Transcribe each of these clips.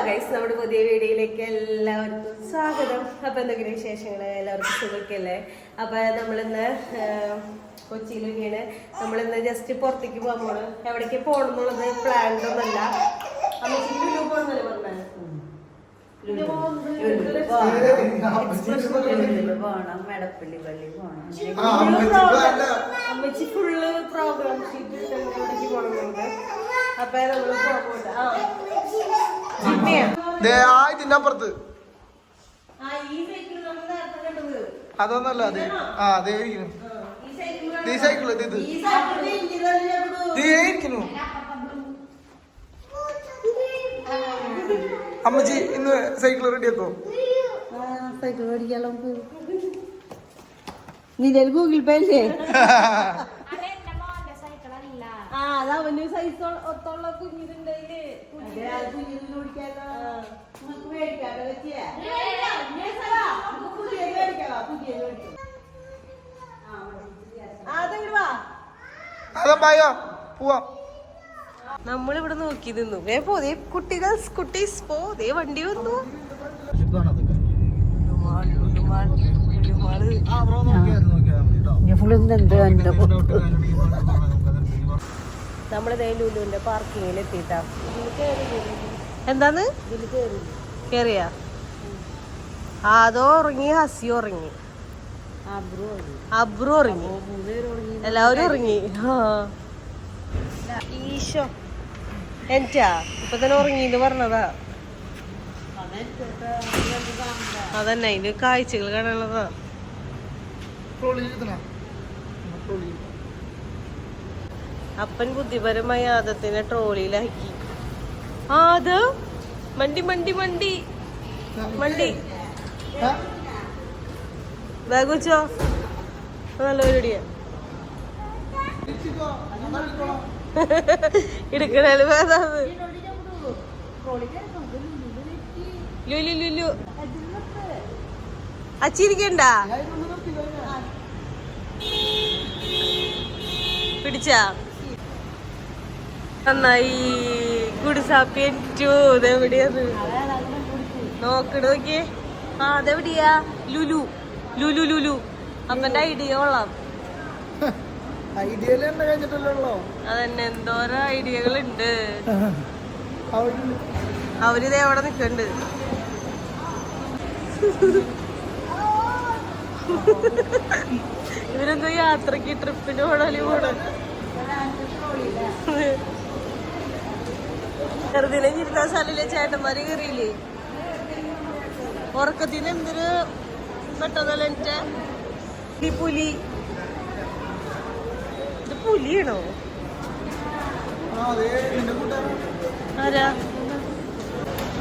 Guys നമ്മുടെ പുതിയ വീഡിയോയിലേക്ക് എല്ലാവർക്കും സ്വാഗതം. അപ്പൊ എന്തൊക്കെയാണ് വിശേഷങ്ങൾ എല്ലാവർക്കും സുഖക്കല്ലേ അപ്പൊ നമ്മളിന്ന് കൊച്ചിയിലൊക്കെയാണ് നമ്മളിന്ന് ജസ്റ്റ് പുറത്തേക്ക് പോകാൻ പോകണം എവിടേക്ക് പോകണം എന്നുള്ളത് പ്ലാൻഡ് ഒന്നല്ല അമ്മച്ചിക്ക് ലുലു പോകണമെന്നല്ലേ പറഞ്ഞത് മെടപ്പള്ളി പള്ളി പോണം. അമ്മച്ചി ഫുള്ള് പ്രോഗ്രാം ഷീറ്റ് എവിടേക്ക് പോകണം അപ്പൊ പോകാൻ പോകണ്ട ആ. ജിമ്മിയാ ദേ, ആ ഇതിന്റെ അപ്പുറത്ത് ആ ഈ സൈക്കിൾ നമ്മൾ നേരത്തെ അതൊന്നല്ല അതെ ആ അതേ ഇരിക്കുന്നു. ഈ സൈക്കിൾ ഇത്. ഇരിക്കുന്നു. അമ്മച്ചി ഇന്ന് സൈക്കിൾ റെഡിയാക്കോ സൈക്കിൾ മേടിക്കാലോ നിന്റെ ഗൂഗിൾ പേ അല്ലേ? അത് അവന് സൈസ് ഒത്തുള്ള കുഞ്ഞിനുണ്ടെങ്കിൽ നമ്മളിവിടെ നോക്കി നിന്നു വേ പോതേ കുട്ടികൾ കുട്ടീസ് പോ ദേ വണ്ടി വന്നു ഫുള്ള് എന്ത് എന്റെ നമ്മൾ ദേ ലുലുവിന്റെ പാർക്കിങ്ങിൽ എത്തിട്ടാ എന്താന്ന് കേറിയാ? ആ, അതോ ഉറങ്ങി ഹസി ഉറങ്ങി. അബ്രു ഉറങ്ങി. എല്ലാവരും ഉറങ്ങി. ആ. ഈശോ. എനിറ്റാ ഇപ്പൊ തന്നെ ഉറങ്ങി എന്ന് പറഞ്ഞതാ. അതന്നെ അതിന്റെ കാഴ്ചകൾ കാണാനുള്ളതാ. അപ്പൻ ബുദ്ധിപരമായി ആദത്തിനെ ട്രോളിയിലാക്കി. ആദ മണ്ടി മണ്ടി മണ്ടി. മണ്ടി. വേഗോച്ചോ നല്ല പരിപാടിയാ. എടുക്കണേൽ വേദാത് ലുലു ലുലു അച്ചിരിക്കണ്ട പിടിച്ചാ? നന്നായി കുടിസാപ്പി ടു. ഇതെവിടെയത് നോക്കണ നോക്കിയേ. ആ അതെവിടെയാ ലുലു. ലുലു ലുലു. അമ്മന്റെ ഐഡിയ കൊള്ളാം. അതന്നെ എന്തോരോ ഐഡിയകൾ ഉണ്ട് അവരിത് എവിടെ നിക്കണ്ട്. ഇവരെന്തോ യാത്രയ്ക്ക് ട്രിപ്പിന് അല്ലെങ്കിൽ പോണ ചെറുതിനെ ഇരുത്താൻ സ്ഥലമില്ലേ ചേട്ടന്മാര് കയറിയില്ലേ ഉറക്കത്തിന് എന്തൊരു പെട്ടെന്നല്ല എന്റെ ഈ പുലി. ഇത് പുലിയാണോ? ആരാ?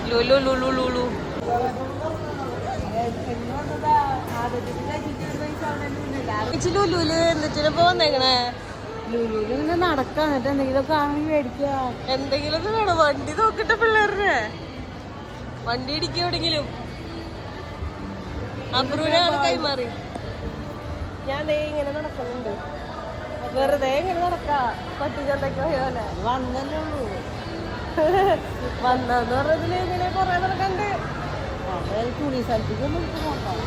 ലുലു ലുലു ലുലു. ലുലുൽ എന്നിട്ടിന് പോന്നേക്കണേ ലുലുലിങ്ങനെ നടക്കാം എന്നിട്ട് എന്തെങ്കിലും കാണി മേടിക്കുക എന്തെങ്കിലും വേണം വണ്ടി നോക്കട്ടെ പിള്ളേരുടെ. വണ്ടി ഇടിക്കും എവിടെങ്കിലും അബ്രുവിനാണ് കൈമാറി. ഞാൻ ദേ ഇങ്ങനെ നടക്കുന്നുണ്ട്. വെറുതെ ഇങ്ങനെ നടക്കാ. പട്ടിച്ചന്തയ്ക്ക് പോയ പോലെ. വന്നല്ലേ ഉള്ളൂ. വന്നെന്ന് പറഞ്ഞതിൽ ഇങ്ങനെ കൊറേ നടക്കണ്ട് സ്ഥലത്തേക്കൊന്നും എടുത്ത് നോക്കാം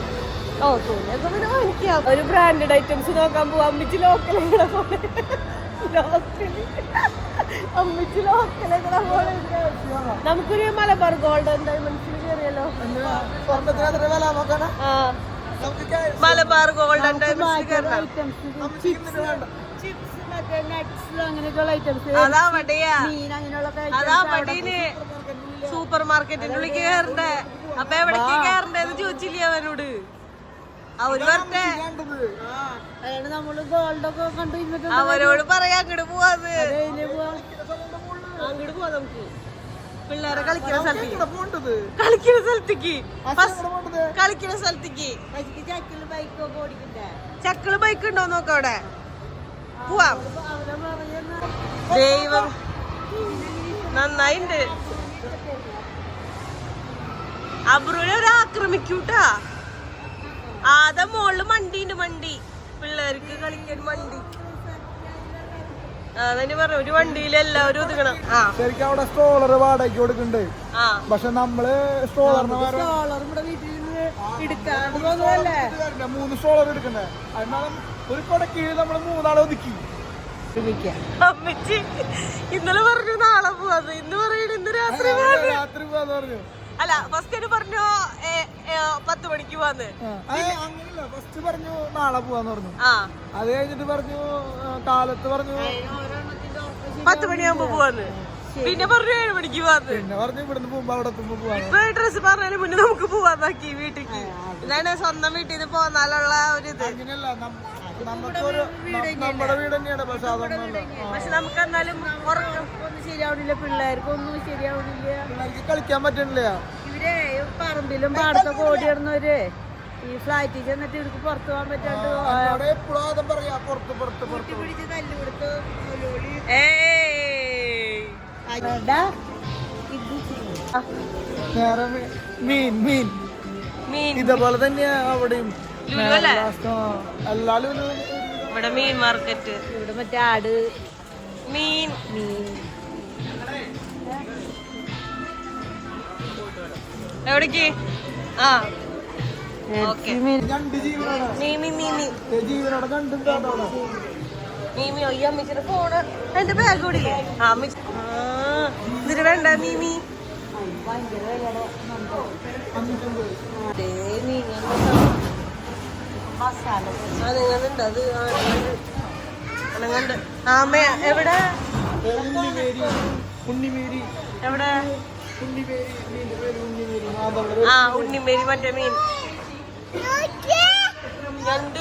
ഓ തുണിയൊക്കെ പിന്നെ വാങ്ങിക്കാം ഒരു ബ്രാൻഡഡ് ഐറ്റംസ് നോക്കാൻ പോവാം. അമ്മിച്ച് ലോക്കലുകളെ പോലെ. ലോക്കലി അമ്മിച്ച് ലോക്കലുകളെ പോലെ. നമുക്കൊരു മലബാർ കയറിയല്ലോ. വില നോക്കാനാ? ആ. മലബാർ ഡയമണ്ട്സിൽ കയറണം. ഇന്നിട്ട് ചിപ്സ് മറ്റേ നട്ട്സ് അങ്ങനെയൊക്കെയുള്ള ഐറ്റംസ് അതാ വടിയാ. മീൻ അങ്ങനെയുള്ള അതാ വടീന് സൂപ്പർ മാർക്കറ്റിനുള്ളിൽ കേറണ്ടേ കയറണ്ടേ? അപ്പൊ എവിടേക്ക് കയറണ്ടേന്ന് ചോദിച്ചില്ലേ അവനോട്? അവരോട് പറയാ അങ്ങോട്ട് പോവാന്ന്. അങ്ങോട്ട് പോവാ. നമുക്ക്. പിള്ളേരെ കളിക്കുന്ന സ്ഥലത്തേക്ക്. കളിക്കുന്ന സ്ഥലത്തേക്ക്. കളിക്കുന്ന സ്ഥലത്തേക്ക്. ചക്കൾ ബൈക്ക് ഉണ്ടോ നോക്ക അവിടെ. പോവാം. ദൈവം. നന്നായിണ്ട്. അബ്രൂനെ ഒരു ആക്രമിക്കൂട്ടാ ആദ്യം മോളിൽ മണ്ടിണ്ട് മണ്ടി. പിള്ളേർക്ക് കളിക്കാൻ മണ്ടി. അതന്നെ പറഞ്ഞു ഒരു വണ്ടിയിൽ എല്ലാവരും ഒതുങ്ങണം. ആ. ശരിക്കും അവിടെ സ്ട്രോളർ വാടകയ്ക്ക് പക്ഷെ നമ്മൾ സ്ട്രോളറിന് മൂന്ന് സ്ട്രോളർ എടുക്കണ്ടേ? ഒരു മൂന്നാളെ ഒതുക്കി. അമ്മച്ചി ഇന്നലെ പറഞ്ഞു നാളെ പോവാന്ന് ഇന്ന് പറയണ ഇന്ന് രാത്രി പോവാന്ന്. രാത്രി പോവാന്ന് പറഞ്ഞു. അല്ല ഫസ്റ്റ് പറഞ്ഞു മണിക്ക് പോവാന്ന് അങ്ങനെയല്ല. ഫസ്റ്റ് പറഞ്ഞു നാളെ പോവാന്ന് പറഞ്ഞു. ആ. അത് കഴിഞ്ഞിട്ട് പറഞ്ഞു കാലത്ത് പറഞ്ഞു പത്ത് മണിയാകുമ്പോ പോവാന്ന് പിന്നെ പറഞ്ഞു ഏഴ് മണിക്ക് പോവാന്ന് പിന്നെ പറഞ്ഞു ഇവിടുന്ന് പോകുമ്പോ അവിടെ എത്തുമ്പോ പോവാന്ന്. ഇപ്പൊ ഡ്രസ് പറഞ്ഞാലും മുന്നേ നമുക്ക് പോവാന്നാക്കി വീട്ടിക്ക്. ഇതാണ് സ്വന്തം വീട്ടിൽ നിന്ന് പോന്നാലുള്ള ഒരു ഇത്. അങ്ങനെയല്ല നമ്മുടെ വീട് തന്നെയാണ്. പക്ഷെ അതൊന്നുമല്ല പക്ഷെ നമുക്ക് എന്നാലും ശരിയാവണില്ല. പിള്ളേർക്കൊന്നും ശരിയാവണില്ല. പിള്ളേർക്ക് കളിക്കാൻ പറ്റണില്ല. ഇവരെ പറമ്പിലും പാടത്തൊക്കെ ഓടി ഇടുന്നവര് ഈ ഫ്ലാറ്റിൽ ചെന്നിട്ട് ഇവർക്ക് പുറത്തു പോകാൻ പറ്റാണ്ട് പിടിച്ച് തല്ലു കൊടുത്ത് മീൻ മീൻ. മീൻ. ഇതേപോലെ തന്നെയാ അവിടെയും. ഇവിടെ മീൻ മാർക്കറ്റ് ഇവിടെ മറ്റേ ആട്. മീൻ. മീൻ. എവിടേക്ക്? ആ. മീമി അയ്യോ അമ്മച്ചിയുടെ ഫോണ് എന്റെ ബാഗ് ആ അമ്മച്ചി ഇതിന് വേണ്ട മീമി. അനങ്ങുന്നുണ്ട് അത് അനങ്ങുന്നുണ്ട് ആ അമ്മ എവിടെ? എവിടെ? ആ ഉണ്ണിമേരി മറ്റേ മീൻ. ഞണ്ട്.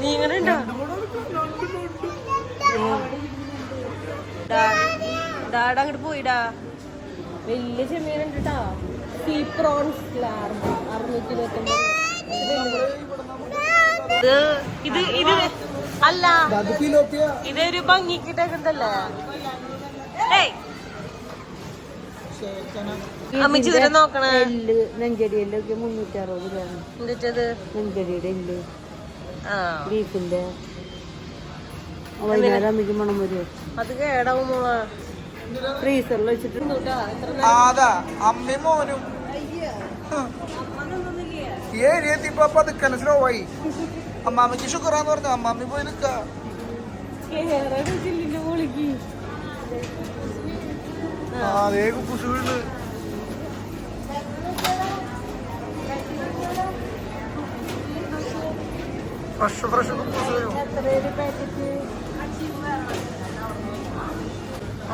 നീ ഇങ്ങനെ ഉണ്ടോ ഡാഡ അങ്ങോട്ട് പോയിടാ വലിയ ചെമ്മീനുണ്ട് കേട്ടാ സീ പ്രോൺസ് അറുന്നൂറ്റി ഇരുപത്തി ഇത് ഇത് അല്ല. ഇതൊരു ഭംഗിക്കിട്ടേക്കുണ്ടല്ലേ ഏയ്. എല്ല് നെഞ്ചടി എല്ലൊക്കെ മുന്നൂറ്റി അറുപത് രൂപയാണ്. നെഞ്ചടിയുടെ എല്ല്. ആ. ബീഫിന്റെ. വൈകുന്നേരം അമ്മയ്ക്ക് മണം വരും? അത് കേടാവും മോളെ. ഫ്രീസറിൽ വെച്ചിട്ട്. അമ്മയും മോനും. ഈ ഏരിയ എത്തിയപ്പോ പതുക്കനെ സ്ലോ ആയി. അമ്മാമ്മക്ക് ഷുഗറാന്ന് പറഞ്ഞു അമ്മാമ്മ പോയി നിക്ക. കുപ്പുസ് വീണ് ഫ്രഷ് ഫ്രഷ്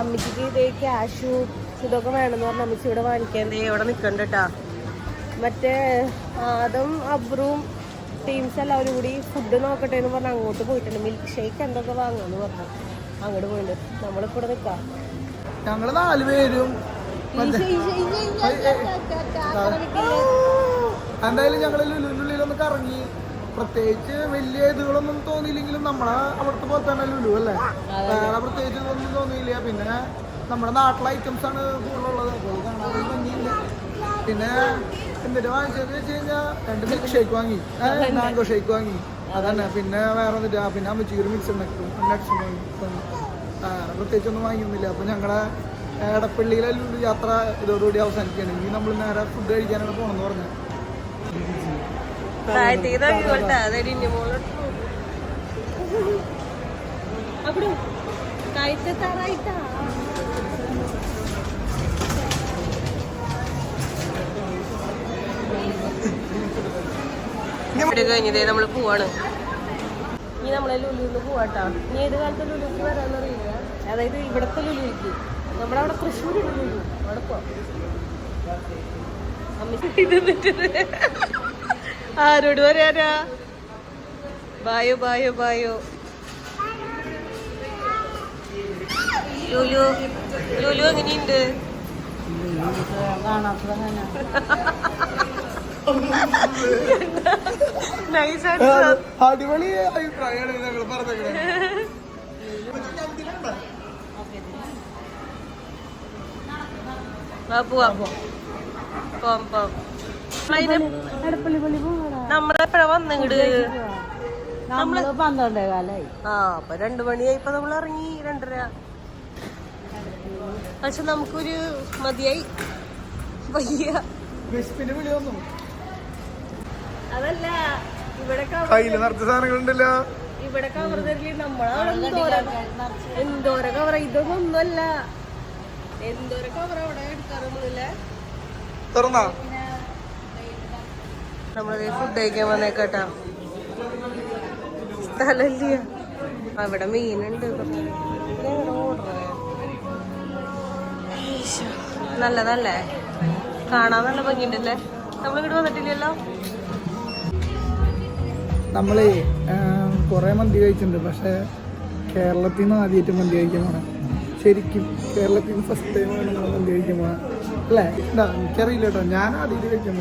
അമ്മച്ചിക്ക് ഇതേ ക്യാഷു ഇതൊക്കെ വേണമെന്ന് പറഞ്ഞ അമ്മച്ചി ഇവിടെ വാങ്ങിക്കാൻ ദേ ഇവിടെ നിക്കണ്ട കേട്ടാ മറ്റേ ആദം അബ്രൂം ടീംസ് എല്ലാവരും കൂടി ഫുഡ് നോക്കട്ടെ എന്ന് പറഞ്ഞ് അങ്ങോട്ട് പോയിട്ടുണ്ട്. മിൽക്ക് ഷേക്ക് എന്തൊക്കെ വാങ്ങാന്ന് പറഞ്ഞു അങ്ങോട്ട് പോയിട്ടുണ്ട്. നമ്മളിപ്പോ ഇവിടെ നിക്കാം. ഞങ്ങൾ നാല് പേരും. മറ്റേ എന്തായാലും ഞങ്ങൾ ലുലുള്ളിലൊന്ന് കറങ്ങി പ്രത്യേകിച്ച് വലിയ ഇതുകളൊന്നും തോന്നിയില്ലെങ്കിലും നമ്മളെ അവിടുത്തെ പോലെ തന്നെ ലുലു അല്ലേ? വേറെ പ്രത്യേകിച്ച് ഇതൊന്നും തോന്നിയില്ല. പിന്നെ നമ്മുടെ നാട്ടിലെ ഐറ്റംസ് ആണ് കൂടുതലുള്ളത്. കാണാൻ ഭംഗിയില്ല. പിന്നെ എന്തിട്ട് വാങ്ങിച്ചതെന്ന് വെച്ച് കഴിഞ്ഞാൽ രണ്ട് മിൽക്ക് ഷേക്ക് വാങ്ങി. മാംഗോ ഷേക്ക് വാങ്ങി. അതന്നെ. പിന്നെ വേറെ എന്നിട്ട് പിന്നെ അമ്മച്ചിക്ക് ഒരു മിക്സ് ഉണ്ടാക്കും വാങ്ങി. പ്രത്യേകിച്ച് ഒന്നും വാങ്ങിയൊന്നുമില്ല. അപ്പോൾ ഞങ്ങളെ എടപ്പള്ളിയിലെ യാത്ര ഇതോടുകൂടി അവസാനിക്കുകയാണ്. ഇനി നമ്മൾ നേരെ ഫുഡ് കഴിക്കാനാണ് പോകണമെന്ന് പറഞ്ഞത് കഴിഞ്ഞതേ നമ്മൾ പോവാണ്. ഇനി നമ്മളെ ലുലുന്ന് പോവാട്ടോ. ഇനി ഏത് കാലത്ത് ലുലുക്ക് വരാന്നറിയില്ല അതായത് ഇവിടത്തെ ലുലുക്ക്. നമ്മുടെ അവിടെ തൃശ്ശൂരുണ്ട് ലുലു. അവിടെ പോവാം ആരോട് പറയാനാ? ബായോ ബായോ ബായോ. ലുലു ലുലു എങ്ങനെയുണ്ട്? അടിപൊളി അഭിപ്രായമാണ് ഞങ്ങൾ പറഞ്ഞത് പോവാം പോവാം പോവാം നമ്മളെപ്പോഴാ വന്നിങ്ങട്? നമ്മൾ പന്ത്രണ്ടേ കാലായി ആ അപ്പൊ രണ്ടു മണിയായി ഇപ്പൊ നമ്മൾ ഇറങ്ങി രണ്ടര. പക്ഷെ നമുക്കൊരു മതിയായി. വയ്യ. അതല്ല ഇവിടെ കയ്യിൽ നിറച്ച സാധനങ്ങളുണ്ടല്ലോ. ഇവിടെ കവർ തരില്ല. നമ്മളവിടെ എന്തോര എന്തോരം കവർ ഇതൊന്നും ഒന്നുമല്ല എന്തോരം കവർ അവിടെ എടുക്കാറുമില്ല തുറന്നാ? നമ്മളത് ഫുഡ് കഴിക്കാൻ വന്നേക്കട്ടാ. സ്ഥലമില്ല. അവിടെ മീനുണ്ട്. നല്ലതല്ലേ? കാണാൻ നല്ല ഭംഗിയുണ്ടല്ലേ? നമ്മളിങ്ങോട്ട് വന്നിട്ടില്ലല്ലോ? നമ്മളേ കുറെ മന്തി കഴിച്ചിട്ടുണ്ട്. പക്ഷെ കേരളത്തിൽ നിന്ന് ആദ്യമായിട്ട് മന്തി കഴിക്കാൻ പോണേ. ശരിക്കും കേരളത്തിൽ ഫസ്റ്റ് ടൈമാണ് നമ്മൾ കഴിക്കുമ്പോൾ അല്ലേ? എന്താ എനിക്കറിയില്ല കേട്ടോ. ഞാൻ അതിൽ കഴിക്കാൻ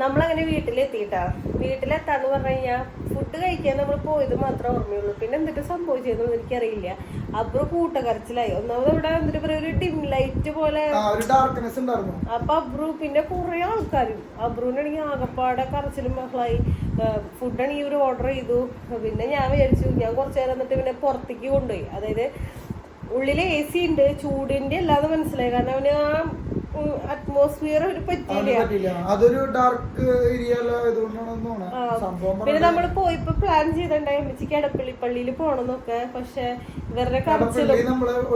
നമ്മളങ്ങനെ വീട്ടിലെത്തിയിട്ടാ. വീട്ടിലെത്താന്ന് പറഞ്ഞു കഴിഞ്ഞാൽ ഫുഡ് കഴിക്കാൻ നമ്മൾ പോയത് മാത്രമേ ഓർമ്മയുള്ളൂ. പിന്നെ എന്തൊക്കെ സംഭവിച്ചതെന്ന് എനിക്കറിയില്ല. അപ്പൊ കൂട്ടക്കരച്ചിലായി. ഒന്നാമത് ഇവിടെ എന്തിട്ട് പറയാ? ഒരു ഡിം ലൈറ്റ് പോലെ. അപ്പൊ അബ്രു പിന്നെ കുറെ ആൾക്കാരും. അബ്രുവിനാണെങ്കിൽ ആകപ്പാടെ കറച്ചിലും ബഹളായി. ഫുഡാണെങ്കിൽ ഇവർ ഓർഡർ ചെയ്തു. പിന്നെ ഞാൻ വിചാരിച്ചു ഞാൻ കുറച്ചു നേരം എന്നിട്ട് പിന്നെ പുറത്തേക്ക് കൊണ്ടുപോയി. അതായത് ഉള്ളിൽ എ സി ഉണ്ട്. ചൂടിന്റെ അല്ലാതെ മനസ്സിലായി. കാരണം അവന് ആ അറ്റ്മോസ്ഫിയർ ഒരു പറ്റിയില്ല. അതൊരു ഡാർക്ക് ഏരിയ പിന്നെ നമ്മൾ പോയിപ്പോ പ്ലാൻ ചെയ്തിട്ടുണ്ടായി. അമ്മച്ചിക്ക് എടപ്പള്ളി പള്ളിയിൽ പോണെന്നൊക്കെ. പക്ഷെ ഇവരുടെ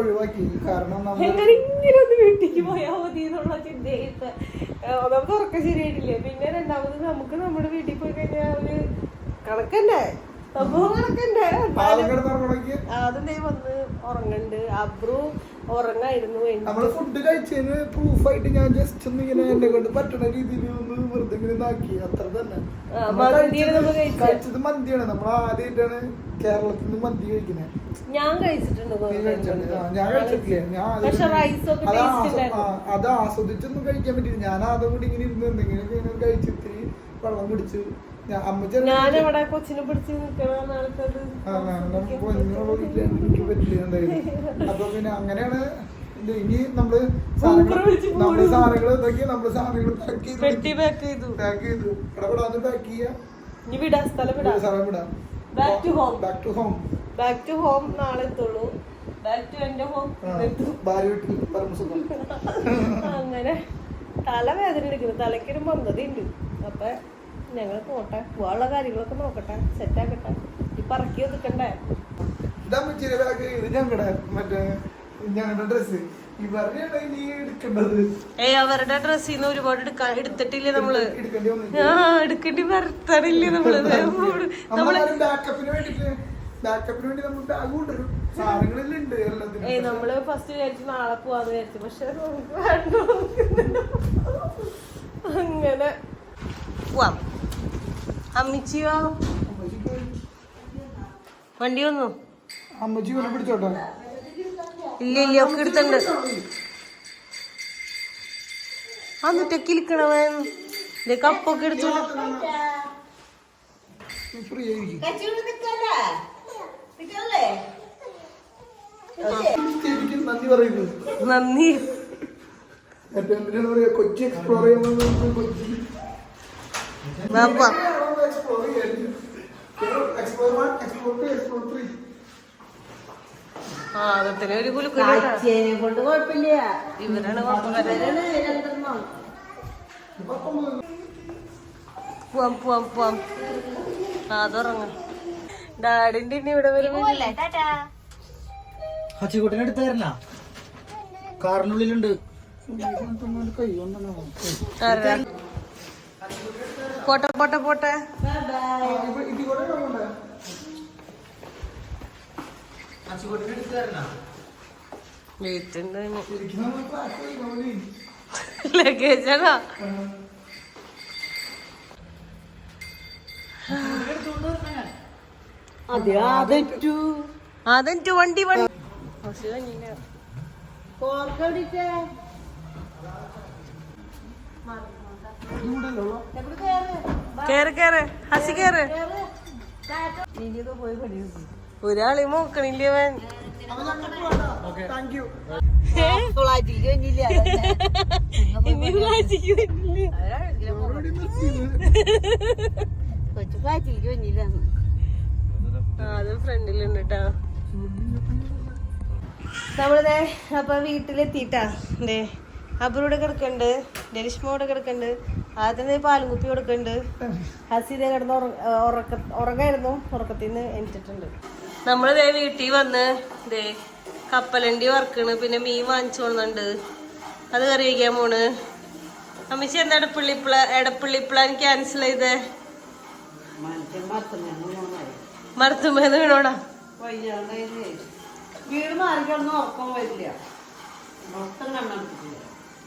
ഒഴിവാക്കി. കാരണം ഇങ്ങനെ ഒന്ന് വീട്ടിക്ക് പോയാൽ മതി എന്നുള്ള ചിന്തയായിട്ട് നമുക്ക് ഉറക്കം ശരിയായിട്ടില്ലേ? പിന്നെ രണ്ടാമത് നമുക്ക് നമ്മുടെ വീട്ടിൽ പോയി കഴിഞ്ഞാൽ ഒരു കണക്കന്നെ. സംഭവം കണക്കന്നെ. അതെന്തേ വന്ന് ഉറങ്ങണ്ട്. അബ്രു ഉറങ്ങായിരുന്നു നമ്മൾ ഫുഡ് കഴിച്ചതിന് പ്രൂഫായിട്ട് ഞാൻ ജസ്റ്റ് ഒന്ന് ഇങ്ങനെ എന്നെ കൊണ്ട് പറ്റണ രീതിയിൽ ഒന്ന് വെറുതെ ഇങ്ങനെ ഇതാക്കി. അത്ര തന്നെ. കഴിച്ചത് മന്തിയാണ്. നമ്മൾ ആദ്യമായിട്ടാണ് കേരളത്തിൽ നിന്ന് മന്തി കഴിക്കുന്നത് ഞാൻ കഴിച്ചിട്ടുണ്ട് ഞാൻ കഴിച്ചിട്ടില്ല? ഞാൻ അത് ആസ്വദിച്ചൊന്നും കഴിക്കാൻ പറ്റില്ല ഞാൻ അതും കൂടി ഇങ്ങനെ ഇരുന്ന് എന്തെങ്കിലും കഴിച്ചിത്തിരി വെള്ളം കുടിച്ചു ഞാനവിടെ കൊച്ചിനെ പിടിച്ച് എനിക്ക് അപ്പൊ പിന്നെ അങ്ങനെയാണ് ഇനി നമ്മൾ നമ്മൾ സാധനങ്ങൾ ഇതാക്കി നമ്മൾ സാധനങ്ങൾ പാക്ക് ചെയ്തു പാക്ക് ചെയ്തു. പാക്ക് ചെയ്തു. ഇടപെടാതെ പാക്ക് ചെയ്യാം. ഇനി വിടാ സ്ഥലം വിടാ. സ്ഥലം വിടാം. Back to home back to home back to home നാളെ എത്തുള്ളൂ. ബാക്ക് ടു എന്റെ ഹോം ഭാര്യ വീട്ടിൽ പരമസുഖം അങ്ങനെ. തലവേദന എടുക്കുന്നു. തലയ്ക്കൊരു മന്ദതയുണ്ട്. അപ്പൊ ഞങ്ങൾ പോട്ടെ. വേള കാര്യങ്ങളൊക്കെ നോക്കട്ടെ. സെറ്റ് ആക്കട്ടെ. ഇറക്കി ഒതുക്കണ്ടേ? ഏയ് അവരുടെ ഡ്രസ്സിൽ നിന്ന് ഒരുപാട് എടുക്കാൻ എടുത്തിട്ടില്ലേ നമ്മൾ? ആ എടുക്കേണ്ടി വരത്തണില്ലേ നമ്മൾ? നമ്മൾ ബാക്കപ്പിന് വേണ്ടിട്ട് ബാക്കപ്പിന് വേണ്ടി നമ്മൾ ബാഗ് കൊണ്ടുവരും. ഉണ്ട് എല്ലാത്തിനും. ഏയ് നമ്മൾ ഫസ്റ്റ് വിചാരിച്ചു നാളെ പോവാന്ന് വിചാരിച്ചു. പക്ഷെ നമുക്ക് വേണ്ട. അങ്ങനെ. പോവാം അമ്മിച്ചിയോ? വണ്ടി വന്നു. അമ്മച്ചി വന്നു പിടിച്ചോട്ടെ? ഇല്ല ഇല്ല ഒക്കെ എടുത്തുണ്ട്. ഇത് കപ്പൊക്കെ എടുത്തു നന്ദി കൊച്ചി എക്സ്പ്ലോർ ചെയ്യുമ്പോൾ കൊച്ചി. ചെയ്യാൻ explore one explore two explore three ആ അതത്തിന് ഒരു കുലുക്കുലുണ്ട് കാഴ്ചയെ കൊണ്ട് കുഴപ്പമില്ല. ഇവരാണ് കുഴപ്പക്കാരൻ ഇവരാണ് രണ്ടെണ്ണം. പോവാം പോവാം പോവാം. ആ അതുറങ്ങാം ഡാഡിന്റെ ഇനി ഇവിടെ ഹച്ചിക്കുട്ടിനെ എടുത്തു തരണ. കാറിനുള്ളിലുണ്ട്. കൈ കൊണ്ടാണ്? പോട്ടെ പോട്ടെ പോട്ടെ. ലഗേജാണോ അതെറ്റു. വണ്ടി വണ്ടി. മറന്നു? കേറ് കേറ്. ഹസി കേറ്. ഒരാളെ നോക്കണില്ലേ അവൻ? അത് ഫ്രണ്ടിലുണ്ട് കേട്ടോ നമ്മളിതേ അപ്പൊ വീട്ടിലെത്തിട്ടാ ദേ അബ്രൂടെ കിടക്കണ്ട്. ഡെലിഷ്മോടെ കിടക്കണ്ട്. ആദ്യം പാലും കുപ്പി കൊടുക്കുന്നുണ്ട് ഹസീദ കിടന്ന് ഉറക്ക ഉറങ്ങായിരുന്നു. ഉറക്കത്തിൽ നിന്ന് എണിച്ചിട്ടുണ്ട് നമ്മളിതേ വീട്ടിൽ വന്ന് ഇതേ കപ്പലണ്ടി വറക്കണ്. പിന്നെ മീൻ വാങ്ങിച്ചു കൊണ്ടുണ്ട് അത് കറി വയ്ക്കാൻ പോണ്. അമ്മച്ചി എന്താ എടപ്പള്ളി പ്ലാ എടപ്പള്ളി പ്ലാൻ ക്യാൻസൽ ചെയ്തേ? മറത്തുമ്പോ വീണോടാ? വീട് മാറിക്കൊന്നും ഉറക്കം വരില്ല. മൊത്തം കണ്ണെടുത്തിട്ടില്ല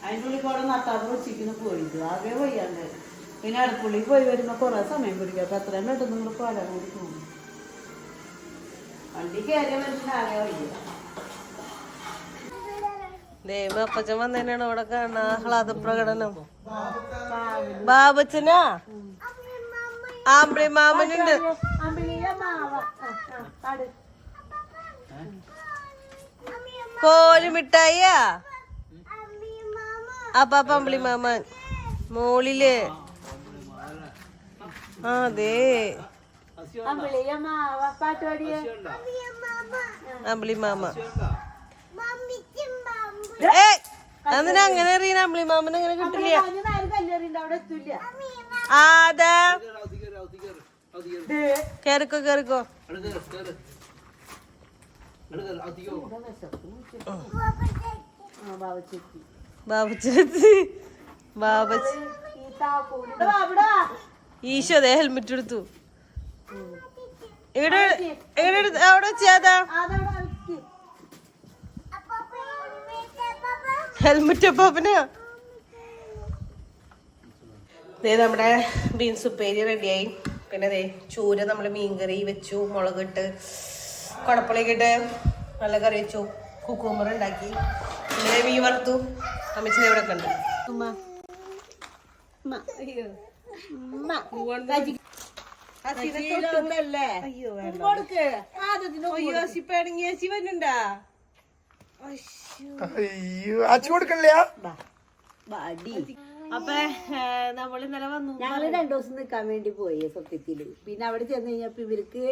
അതിന്റെ ഉള്ളിൽ കൂടെ നട്ടാതെ പോയി പോയിട്ട് ആകെ വയ്യാണ്ട് പിന്നെ അടുപ്പുള്ളി പോയി വരുമ്പോൾ കുറെ സമയം പിടിക്കും അപ്പൊ എത്രയും പെട്ടെന്ന് നിങ്ങൾ പോരാൻ കൂടി പോകും വണ്ടി കയറിയ മനുഷ്യനാകെ വയ്യ ദൈവം അപ്പച്ചൻ വന്നതിനാണ് ഇവിടെ കാണുന്ന ആഹ്ലാദ പ്രകടനം ബാബച്ചനാ? ആമ്പിളി മാമനുണ്ട്. കോലി മിഠായിയാ അപ്പാപ്പ അമ്പിളി മാമൻ മോളിൽ. ആ അതെ അമ്പിളി മാമ. ഏയ് അതിന് അങ്ങനെ അറിയണ? അമ്പിളി മാമൻ അങ്ങനെ കിട്ടില്ല. ആദാ കേറിക്കോ കേറിക്കോ. ആ ബാബ ബാബച്ചെത്തി ബാബച്ച് ബാബച്ചി ഈശോ അതെ ഹെൽമെറ്റ് എടുത്തു. എടുത്ത് അവിടെ വെച്ചാതാ. ഹെൽമെറ്റ് അപ്പാപ്പനാ. നമ്മുടെ ബീൻസ് ഉപ്പേരി റെഡിയായി പിന്നെ ദേ ചൂര നമ്മൾ മീൻകറി വെച്ചു മുളകിട്ട് ഇട്ട് ഇട്ട് നല്ല കറി വെച്ചു കുക്കുമ്പർ ഉണ്ടാക്കി. പിന്നെ മീൻ വറുത്തു. അമ്മച്ചിനെ ഇവിടെ കണ്ടു. അച്ചു കൊടുക്കണില്ല? ബാടി. അപ്പൊ നമ്മൾ ഇന്നലെ വന്നു ഞങ്ങൾ രണ്ടു ദിവസം നിൽക്കാൻ വേണ്ടി പോയി സത്യത്തിൽ. പിന്നെ അവിടെ ചെന്ന് കഴിഞ്ഞപ്പോ ഇവർക്ക്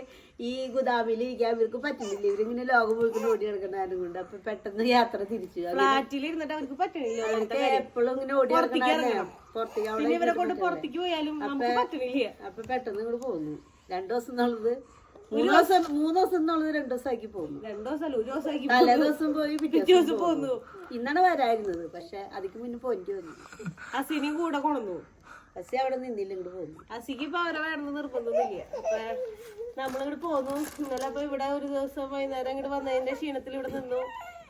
ഈ ഗുദാമിൽ ഇരിക്കാൻ ഇവർക്ക് പറ്റുന്നില്ല. ഇവരിങ്ങനെ ലോകം മുഴുവൻ ഓടി നടക്കണാരും കൊണ്ട് അപ്പൊ പെട്ടെന്ന് യാത്ര തിരിച്ചു. ഫ്ലാറ്റിൽ ഇരുന്നിട്ട് അവർക്ക് പറ്റണില്ല അവർക്ക് എപ്പോഴും ഇങ്ങനെ ഓടി പുറത്തേക്ക് ഇവരെ കൊണ്ട് പുറത്തേക്ക് പോയാലും അപ്പൊ പെട്ടെന്ന് ഇങ്ങോട്ട് പോകുന്നു രണ്ടു ദിവസം എന്നുള്ളത് മൂന്ന് ദിവസം മൂന്ന് ദിവസം എന്നുള്ളത് രണ്ടു ദിവസമാക്കി പോകുന്നു. രണ്ടു ദിവസം ഒരു ദിവസമാക്കി തലേ ദിവസം പോയി പിറ്റേ ദിവസം പോന്നു ഇന്നാണ് വരായിരുന്നത് പക്ഷെ അതിക്ക് മുന്നേ പോയിന്റ് വന്നു. അസിനെയും കൂടെ കൊണ്ടു പക്ഷെ അവിടെ നിന്നില്ല ഇങ്ങോട്ട് പോന്നു അസിക്ക് ഇപ്പൊ അവരെ വേണമെന്ന് നിർബന്ധമൊന്നുമില്ല. അപ്പൊ നമ്മളിങ്ങോട്ട് പോന്നു ഇന്നലെ അപ്പൊ ഇവിടെ ഒരു ദിവസം വൈകുന്നേരം ഇങ്ങോട്ട് വന്നതിന്റെ ക്ഷീണത്തിൽ ഇവിടെ നിന്നു.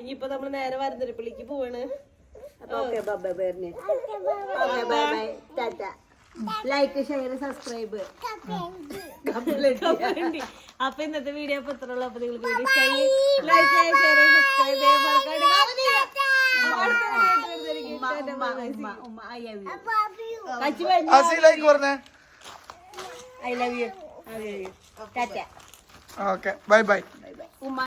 ഇനിയിപ്പോ നമ്മൾ നേരെ വരന്തരപ്പള്ളിക്ക് പോവാണ്. Okay bye bye okay bye bye tata. Like share subscribe അപ്പൊ ഇന്നത്തെ വീഡിയോ അപ്പൊ ഇത്ര ഉള്ളു. അപ്പൊ നിങ്ങൾക്ക് വീഡിയോ ഇഷ്ടമായി like share subscribe I love you tata okay bye bye ഉമ്മ.